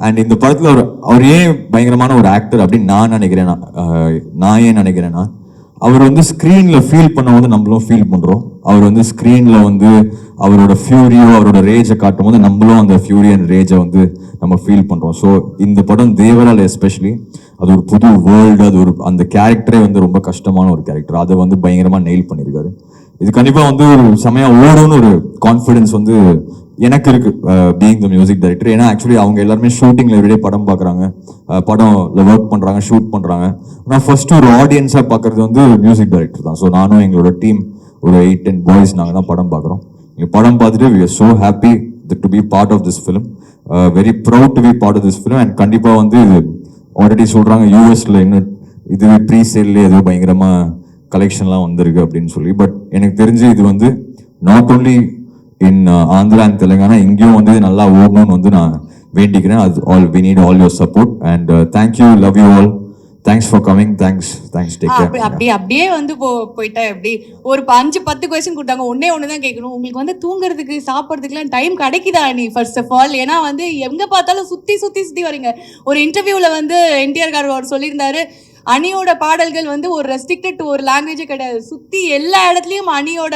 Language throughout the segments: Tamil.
அண்ட் இந்த படத்தில் ஒரு அவர் ஏன் பயங்கரமான ஒரு ஆக்டர் அப்படின்னு நான் நினைக்கிறேன் நான், ஏன் நினைக்கிறேன்னா அவர் வந்து ஸ்க்ரீனில் ஃபீல் பண்ணும்போது நம்மளும் ஃபீல் பண்ணுறோம் அவர் வந்து ஸ்க்ரீனில் வந்து அவரோட ஃபியூரியோ அவரோட ரேஜை காட்டும் போது நம்மளும் அந்த ஃபியூரி அண்ட் ரேஜை வந்து நம்ம ஃபீல் பண்ணுறோம் ஸோ இந்த படம் தேவரால் எஸ்பெஷலி அது ஒரு புது வேர்ல்டு அது ஒரு அந்த கேரக்டரே வந்து ரொம்ப கஷ்டமான ஒரு கேரக்டர் அதை வந்து பயங்கரமாக நெயில் பண்ணியிருக்காரு. இது கண்டிப்பாக வந்து ஒரு செமையா ஓடும்னு ஒரு கான்ஃபிடென்ஸ் வந்து எனக்கு இருக்கு பீயிங் த மியூசிக் டைரக்டர் ஏன்னா ஆக்சுவலி அவங்க எல்லாருமே ஷூட்டிங்ல எவ்ரிடே படம் பார்க்குறாங்க படம்ல ஒர்க் பண்றாங்க ஷூட் பண்றாங்க. நான் ஃபர்ஸ்ட் ஒரு ஆடியன்ஸா பார்க்குறது வந்து மியூசிக் டைரக்டர் தான். ஸோ நானும் எங்களோட டீம் ஒரு எயிட் டென் பாய்ஸ் நாங்கள் தான் படம் பார்க்குறோம் நீங்க படம் பார்த்துட்டு we are so happy to be part of this film very proud to be part of this film and கண்டிப்பாக வந்து இது ஆல்ரெடி சொல்கிறாங்க யூஎஸில் இன்னும் இது ப்ரீ சேல்லே ஏதோ பயங்கரமாக கலெக்ஷன்லாம் வந்திருக்கு அப்படின்னு சொல்லி. பட் எனக்கு தெரிஞ்சு இது வந்து not only in Andhra and Telangana இங்கேயும் வந்து இது நல்லா ஓடணும்னு வந்து நான் வேண்டிக்கிறேன். அது all we need all your support and thank you love you all thanks for coming thanks thanks take care அப்படியே அப்படியே வந்து போ போயிட்டா எப்படி? ஒரு ப- அஞ்சு பத்து கொஸ்டின் கொடுத்தாங்க. ஒன்னே ஒன்று தான் கேட்கணும். உங்களுக்கு வந்து தூங்குறதுக்கு சாப்பிட்றதுக்குலாம் டைம் கிடைக்குதா நீ ஃபர்ஸ்ட் ஆஃப் ஆல் ஏன்னா வந்து எங்க பார்த்தாலும் சுத்தி சுத்தி சுத்தி வரீங்க. ஒரு இன்டர்வியூல வந்து என்டிஆர் கார் அவர் சொல்லியிருந்தாரு. அணியோட பாடல்கள் வந்து ஒரு ரெஸ்ட்ரிக்டட் டு ஒரு லாங்குவேஜே கிடையாது. சுற்றி எல்லா இடத்துலையும் அணியோட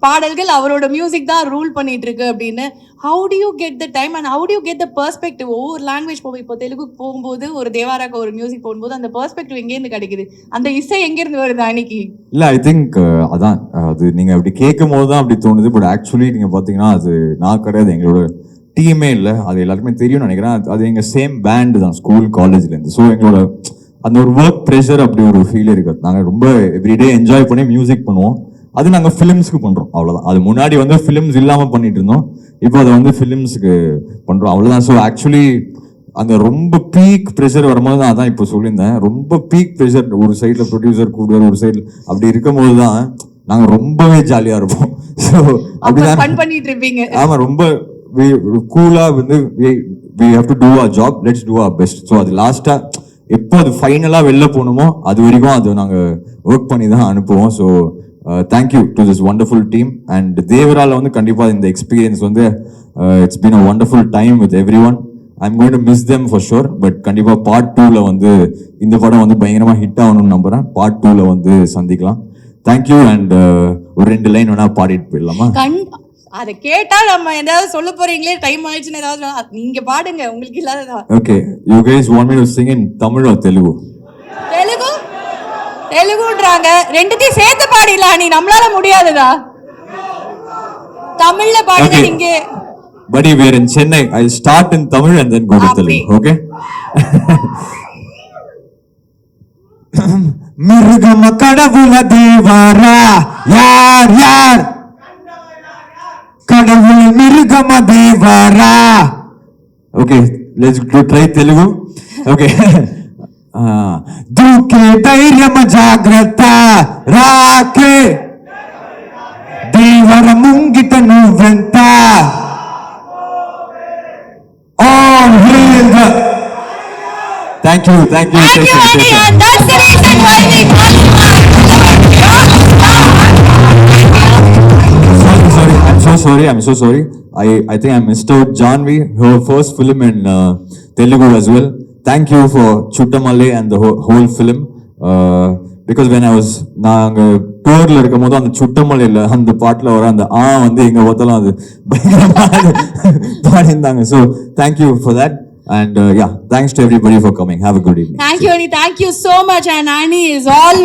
பாடல்கள் அவரோட மியூசிக் தான் ரூல் பண்ணிட்டு இருக்கு அப்படின்னு. How do you get the time and how do you get the perspective ஒவ்வொரு லாங்குவேஜ் போகும். இப்போ தெலுங்கு போகும்போது ஒரு தேவாராக்கு ஒரு மியூசிக் போகும்போது அந்த பெர்ஸ்பெக்டிவ் எங்கேருந்து கிடைக்குது? அந்த இசை எங்கேருந்து வருது அன்னைக்கு? இல்லை ஐ திங்க் அதான் அது நீங்கள் அப்படி கேட்கும் போது தான் அப்படி தோணுது. பட் ஆக்சுவலி நீங்கள் பார்த்தீங்கன்னா அது நான் கிடையாது. எங்களோட டீமே இல்லை. அது எல்லாருக்குமே தெரியும்னு நினைக்கிறேன். அது- எங்கள் சேம் பேண்டு தான் ஸ்கூல் காலேஜ்லேருந்து ஸோ எங்களோட அந்த ஒரு ஒர்க் ப்ரெஷர் அப்படி ஒரு ஃபீல் இருக்கு. நாங்க ரொம்ப எவ்ரிடே என்ஜாய் பண்ணி மியூசிக் பண்ணுவோம். அது நாங்க ஃபிலிம்ஸ்க்கு பண்றோம். அவ்வளவுதான். அது முன்னாடி வந்து ஃபிலிம்ஸ் இல்லாம பண்ணிட்டு இருந்தோம். இப்போ அதை வந்து ஃபிலிம்ஸ்க்கு பண்றோம். அவ்வளவுதான். ஸோ ஆக்சுவலி அந்த ரொம்ப பீக் ப்ரெஷர் வரும்போது தான் அதான் இப்போ சொல்லியிருந்தேன். ரொம்ப பீக் ப்ரெஷர் ஒரு சைடுல ப்ரொடியூசர் கூடுவார் ஒரு சைடுல அப்படி இருக்கும்போது தான் நாங்க ரொம்பவே ஜாலியா இருப்போம். ஸோ அப்படிதான். பண்ணிட்டு இருப்பீங்க. ஆமா ரொம்ப கூலா வந்து we have to do a job let's do a best so அது லாஸ்டா எப்போ அது ஃபைனலா வெளில போகணுமோ அது வரைக்கும் அது நாங்க ஒர்க் பண்ணி தான் அனுப்புவோம். So thank you to this wonderful team and தேவரால வந்து கண்டிப்பா இந்த எக்ஸ்பீரியன்ஸ் வந்து it's been a wonderful time with everyone I'm going to miss them for sure but கண்டிப்பா பார்ட் டூல வந்து இந்த படம் வந்து பயங்கரமா ஹிட் ஆகணும்னு நம்புறேன். பார்ட் டூவில் வந்து சந்திக்கலாம். தேங்க்யூ அண்ட் uh, ஒரு ரெண்டு லைன் வேணா பாடிட்டு போயிடலாமா? அதை கேட்டா நம்ம ஏதாவது சொல்ல போறீங்களே டைம் ஆயிடுச்சுன்னு ஏதாவது நீங்க பாடுங்க உங்களுக்கு இல்லாததா Okay, you guys want me to sing in Tamil or Telugu? Telugu தெலுங்குன்றாங்க ரெண்டுத்தையும் சேர்த்து பாடிடலாம் நீ நம்மளால முடியாதுதா தமிழ்ல பாடுங்க. நீங்க Buddy, we are in Chennai. I'll start in Tamil and then go to. Telugu. Okay? மிருகம கடவுள தேவாரா யார் யார் అడవి మిరుగమ Devara? Okay let's try Telugu. Okay. దూకే ధైర్యమ జాగ్రత్త రాకే. దేవర ముంగిట నువ్వెంత? Thank you thank you sorry. I'm so sorry. I, I think I missed out Janvi, her first film in uh, Telugu as well. Thank you for Chuttamale and the whole, whole film. Uh, because when I was நாங்கள் டூரில் இருக்கும் அந்த சுட்டமலையில அந்த பாட்டில் வர அந்த ஆ வந்து எங்கே பார்த்தாலும் அது பயங்கரமாக பாடியிருந்தாங்க so thank you for that and yeah thanks to everybody for coming have good evening thank you thank you so much and any is all